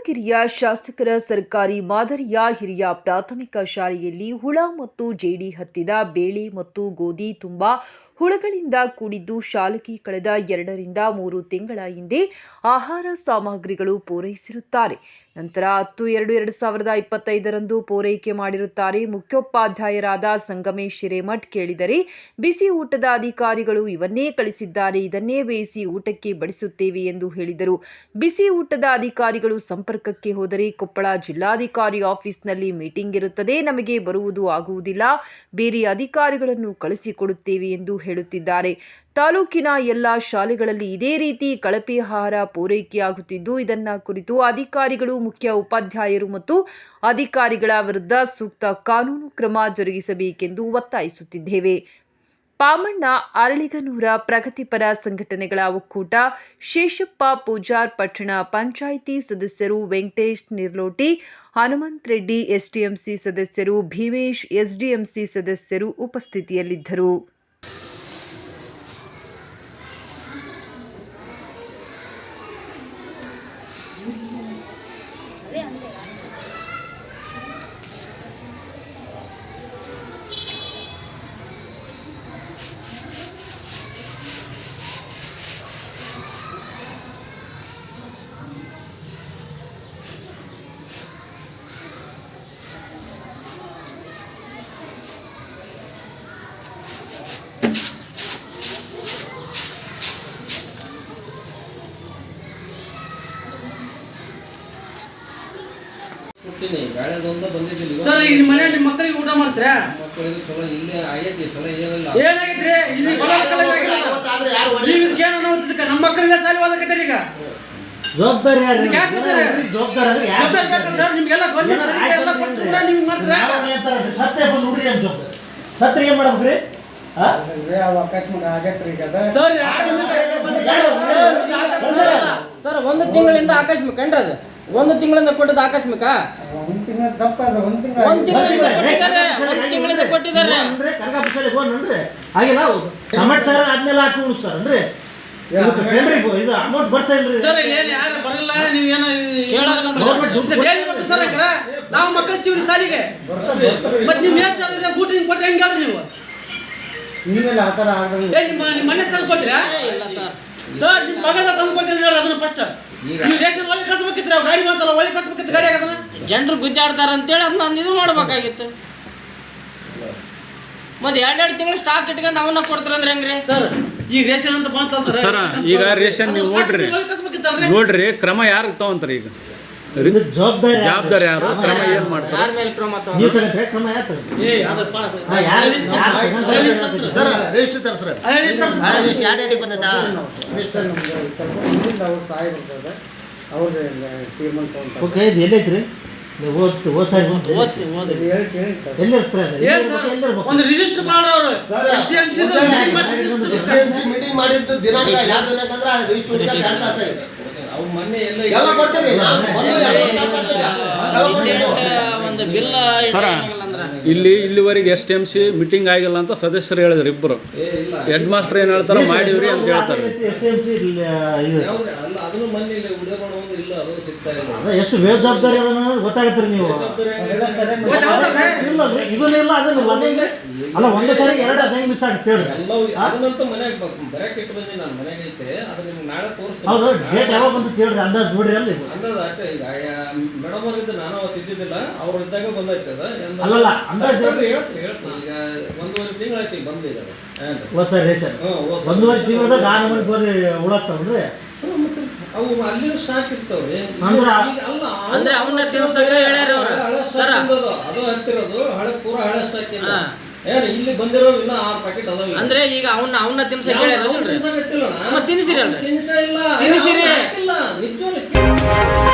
ದಾವಣಗೆರೆಯ ಶಾಸಕರ ಸರ್ಕಾರಿ ಮಾದರಿಯ ಹಿರಿಯ ಪ್ರಾಥಮಿಕ ಶಾಲೆಯಲ್ಲಿ ಹುಳ ಮತ್ತು ಜೇಡಿ ಹತ್ತಿದ ಬೇಳೆ ಮತ್ತು ಗೋಧಿ ತುಂಬಾ ಹುಳಗಳಿಂದ ಕೂಡಿದ್ದು ಶಾಲೆಗೆ ಕಳೆದ ಎರಡರಿಂದ ಮೂರು ತಿಂಗಳ ಹಿಂದೆ ಆಹಾರ ಸಾಮಗ್ರಿಗಳು ಪೂರೈಸಿರುತ್ತಾರೆ. ನಂತರ ಹತ್ತು ಎರಡು ಎರಡು ಸಾವಿರದ ಇಪ್ಪತ್ತೈದರಂದು ಪೂರೈಕೆ ಮಾಡಿರುತ್ತಾರೆ. ಮುಖ್ಯೋಪಾಧ್ಯಾಯರಾದ ಸಂಗಮೇಶ್ ಹಿರೇಮಠ್ ಕೇಳಿದರೆ, ಬಿಸಿ ಊಟದ ಅಧಿಕಾರಿಗಳು ಇವನ್ನೇ ಕಳಿಸಿದ್ದಾರೆ, ಇದನ್ನೇ ಬೇಯಿಸಿ ಊಟಕ್ಕೆ ಬಡಿಸುತ್ತೇವೆ ಎಂದು ಹೇಳಿದರು. ಬಿಸಿ ಊಟದ ಅಧಿಕಾರಿಗಳು ಸಂಪರ್ಕಕ್ಕೆ ಹೋದರೆ ಕೊಪ್ಪಳ ಜಿಲ್ಲಾಧಿಕಾರಿ ಆಫೀಸ್ನಲ್ಲಿ ಮೀಟಿಂಗ್ ಇರುತ್ತದೆ. ನಮಗೆ ಬರುವುದು ಆಗುವುದಿಲ್ಲ. ಬೇರೆ ಅಧಿಕಾರಿಗಳನ್ನು ಕಳಿಸಿಕೊಡುತ್ತೇವೆ ಎಂದು ಹೇಳುತ್ತಿದ್ದಾರೆ. ತಾಲೂಕಿನ ಎಲ್ಲ ಶಾಲೆಗಳಲ್ಲಿ ಇದೇ ರೀತಿ ಕಳಪೆ ಆಹಾರ ಪೂರೈಕೆಯಾಗುತ್ತಿದ್ದು, ಇದನ್ನ ಕುರಿತು ಅಧಿಕಾರಿಗಳು, ಮುಖ್ಯ ಉಪಾಧ್ಯಾಯರು ಮತ್ತು ಅಧಿಕಾರಿಗಳ ವಿರುದ್ಧ ಸೂಕ್ತ ಕಾನೂನು ಕ್ರಮ ಜರುಗಿಸಬೇಕೆಂದು ಒತ್ತಾಯಿಸುತ್ತಿದ್ದೇವೆ. ಪಾಮಣ್ಣ ಅರಳಿಗನೂರ ಪ್ರಗತಿಪರ ಸಂಘಟನೆಗಳ ಒಕ್ಕೂಟ, ಶೇಷಪ್ಪ ಪೂಜಾರ್ ಪಟ್ಟಣ ಪಂಚಾಯಿತಿ ಸದಸ್ಯರು ವೆಂಕಟೇಶ್ ನಿರ್ಲೋಟಿ, ಹನುಮಂತ್ ರೆಡ್ಡಿ ಎಸ್ಡಿಎಂಸಿ ಸದಸ್ಯರು ಭೀಮೇಶ್ ಎಸ್ಡಿಎಂಸಿ ಸದಸ್ಯರು ಉಪಸ್ಥಿತಿಯಲ್ಲಿದ್ದರು. ಸರ್ ಈಗ ನಿಮ್ಮ ಮನೆಯಲ್ಲಿ ನಿಮ್ಮ ಮಕ್ಕಳಿಗೆ ಊಟ ಮಾಡ್ತೀರಾ? ಮಕ್ಕಳಿಗೆ ಚಲೋ ಇಲ್ಲಿ ಆಗೈತಿ ಈ ಸಲ ಏನಿಲ್ಲ. ಏನಾಗೈತ್ರಿ? ಇದು ಹೊಲ ಮಕ್ಕಳಿಗೆ ಆಗಿಲ್ಲ. ನೀವು ಇದಕ್ಕೆ ಏನು ಅನ್ನೋದಕ್ಕೆ ನಮ್ಮ ಮಕ್ಕಳಿಗೆ ಸಾಲಿ ಓದಕತ್ತೀರಿ ಈಗ. ಜವಾಬ್ದಾರಿ ಯಾರು? ಜವಾಬ್ದಾರಿ? ಅಂದ್ರೆ ಜವಾಬ್ದಾರಿ ಬೇಕಾ ಸರ್ ನಿಮಗೆಲ್ಲ ಗೌರ್ಮೆಂಟ್ ಎಲ್ಲ ಆಯ್ತು ಕೊಟ್ಟು ಕೂಡ ನೀವು ಮಾಡ್ತೀರಾ? ಸತ್ಯ ಬಂದು ಹುಡುಗಿ ಅಂತ ಜವಾಬ್ದಾರಿ ಸತ್ಯ ಏನ್ ಮಾಡ್ಬೇಕ್ರಿ? ಆ? ಸರ್ ಒಂದು ತಿಂಗಳಿಂದ ಆಕಸ್ಮಿಕ ಏನ್ರಿ ಅದು? ಒಂದು ತಿಂಗಳಿಂದ ಕೊಟ್ಟಿದ್ದ ಆಕಸ್ಮಿಕ? ಒಂದು ತಿಂಗಳ ತಪ್ಪ ಅದು ಒಂದ್ ತಿಂಗಳ ಒಂದ್ ತಿಂಗಳಿಂದ ಕೊಟ್ಟಿದ್ದಾರೆ. ಒಂದ್ ತಿಂಗಳಿಂದ ಕೊಟ್ಟಿದ್ದಾರೆ. ಹೋ ಅನ್ರಿ, ಕನಕ ಬಿಸಾಲಿ ಹೋ ಅನ್ರಿ. ಆಗಿಲ್ಲ ಟಮಾಟ್ ಸಾರ ಆದ್ಮೇಲೆ ಹಾಕಿ ಉಣಿಸ್ತಾರನ್ರಿ ಇದು- ಅಮೌಂಟ್ ಬರ್ತಾ ಇಲ್ರಿ. ಸರ್ ಯಾರು ಬರಲ್ಲ ನೀವು ಅಂದ್ರೆ ಸರ್ ಹಾಕ್ರ ನಾವು ಮಕ್ಕಳ ಜೀವನ ಸಾಲಿಗೆ. ಮತ್ತೆ ನೀವು ಏನ್ ಸರ್ ಇದೆ ಬೂಟ್ ಹಿಂಗೆ ಕೊಟ್ರೆ ಹೆಂಗೆ ಹೇಳ್ರಿ ನೀವು? ಇನ್ಮೇಲೆ ಆ ಥರ ಆಗಲ್ಲ ನಿಮ್ಮ ಮನೆ ತಂದು ಕೊಡ್ತೀರಾ ಇಲ್ಲ ಸರ್ ಸರ್ ನಿಮ್ಮ ಮಗನ ತಂದು ಕೊಡ್ತೀರಿ ಹೇಳಿ ಅದನ್ನ ಫಸ್ಟ್ ನೀವು ರೇಷನ್ ಒಳಗೆ ಕಳ್ಸ್ಬೇಕಿತ್ತು ನಾವು ಗಾಡಿ ಬಂತಲ್ಲ ಒಳಗೆ ಕಳ್ಸ್ಬೇಕಿತ್ತು ಗಾಡಿ ಆಗದನ್ನ ಜನರು ಗುದ್ದಾಡ್ತಾರ ಅಂತೇಳಿ ಅದನ್ನ ನಾನು ಇದು ಮಾಡ್ಬೇಕಾಗಿತ್ತು. ಮತ್ತೆ ಎರಡೆರಡು ತಿಂಗಳು ಸ್ಟಾಕ್ ಇಟ್ಕೊಂಡು ಅವನ್ನ ಕೊಡ್ತಾರಂದ್ರೆ ಹೆಂಗ್ರಿ? ಸರ್ ಈಗ ರೇಷನ್ ಅಂತ ಬಂತಲ್ಲ ಸರ, ಈಗ ರೇಷನ್ ನೀವು ನೋಡ್ರಿ. ನೋಡ್ರಿ ಕ್ರಮ ಯಾರು ತಗೊಂತಾರ ಈಗ? ಜವಾಬ್ದಾರಿ ಯಾರು? ಜವಾಬ್ದಾರಿ ಯಾರು? ಕ್ರಮ ಏನ್ ಮಾಡ್ತಾರೆ? ಯಾರ ಮೇಲೆ ಕ್ರಮ ತಗೊಂಡ್ರು? ನೀವು ತಗೊಂಡ್ರೆ ಕ್ರಮ ಯಾರು ತಗೊಂಡ್ರು? ಏ ಅದಪ್ಪ ಯಾರು- ಯಾರು ಸರ್? ರಿಜಿಸ್ಟರ್ ತರ್ಸ್ರಿ ರಿಜಿಸ್ಟರ್ ಎರಡು ಅಡಿ ಬಂದೈತಾ? ಮಿಸ್ಟರ್ ನಮ್ಗೆ ಅವ್ರು ಸಹಾಯ ಬರ್ತದೆ ಅವ್ರು ತೀರ್ಮಾನ ತಗೊಂತಾರೆ ಓಕೆ ಇದು ಎಲ್ಲೈತ್ರಿ ಸಾರಿ. ಓದ್ತಿ ಹೇಳಿ ಸರ್? ಒಂದು ರಿಜಿಸ್ಟರ್ ಮಾಡೋರು ಸರ್ SDMC ದು ಎಸ್ meeting ಮಾಡಿ register ಸಿ ಮೀಟಿಂಗ್ ಮಾಡಿದ್ದು ದಿನಾಂಕ ಯಾವ ದಿನಾಂಕ ಅಂದ್ರೆ ಅದು ಇಷ್ಟು ಹುಡುಗ ಎರಡು ಸರ್. ಎಲ್ಲ ಒಂದು ಬಿಲ್ ಸರ ಇಲ್ಲಿ ಇಲ್ಲಿವರೆಗೆ S T M C meeting ಆಗಿಲ್ಲ ಅಂತ ಸದಸ್ಯರು ಹೇಳಿದ್ರು ಇಬ್ಬರು ಹೆಡ್ ಮಾಸ್ಟರ್ ಏನು ಹೇಳ್ತಾರ ಮಾಡಿವ್ರಿ ಅಂತ ಹೇಳ್ತಾರೆ. ಒಂದು ಎಷ್ಟು ಬೇಜವಾಬ್ದಾರಿ ಅದನ್ನ ಅನ್ನೋದು ನೀವು. ಇದನ್ನೆಲ್ಲ ಅದನ್ನ ಅದೇ ಅಲ್ಲ ಒಂದೇ ಸಾರಿ ಎರಡು ಅದೇ ಮಿಸ್ ಆಗುತ್ತೆ ನಾಳೆ ಹೌದು ಡೇಟ್ ಯಾವಾಗ ಬಂತು ಹೇಳ್ರಿ ಅಂದಾಜ್ ನೋಡ್ರಿ ಅಲ್ಲಿ. ಅಂದಾಜು ಆಚೆ ಈಗ ಮೇಡಮ್ ಅವ್ರಿದ್ದು ನಾನು ಅವತ್ತು ಇದ್ದಿದ್ದಿಲ್ಲ ಅವ್ರು ಇದ್ದಾಗ ಬಂದೈತೆ ಅದು. ಅಲ್ಲಲ್ಲ, ಅಂದಾಜು- ಈಗ ಒಂದೂವರೆ ತಿಂಗಳಾಯ್ತು ಈಗ ಬಂದಿದೆ ಅದು ಏನ್ರಿ? ಹೋದ್ ಸಾರಿ ರೇಷನ್ ಹ್ಞೂ, ಹೋದ್ ಸಲ. ಒಂದೂವರೆ ತಿಂಗಳದಾಗ ಆ ನಮೂನಿ ಗೋಧಿ ಉಳಾಗ್ತಾವನ್ರಿ ಅವು ಅಲ್ಲಿಯೂ ಸ್ಟಾಕ್ ಇರ್ತಾವ್ರಿ ಅಂದ್ರ- ಅಲ್ಲ ಅಂದ್ರೆ ಅವನ್ನ ತಿನ್ಸಕ್ಕೆ ಹೇಳ್ಯಾರ ಅವ್ರು. ಹಳೆ ಸರ. ಸ್ಟಾಕ್ ಅದು ಹತ್ತಿರೋದು ಹಳೆ ಪೂರ ಹಳೆ ಸ್ಟಾಕ್ ಇಲ್ಲ. ಏನು ಇಲ್ಲಿ ಬಂದಿರೋ ಇನ್ನ ಆರು ಪ್ಯಾಕೆಟ್ ಅದಾವ ಅಂದ್ರೆ ಈಗ ಅವನ್ನ ಅವನ್ನ ತಿನ್ಸಕ್ಕೆ ಹೇಳ್ಯಾರ ತಿನ್ಸಕತ್ತಿಲ್ಲಣ್ಣ. ತಿನ್ಸಿರಲ್ಲ ತಿನ್ಸಿರಲ್ರಿ? ತಿನ್ಸ ಇಲ್ಲ ತಿನ್ಸಿರಿ. ಇಲ್ಲ ನಿಜವಾಗ್ಲೂ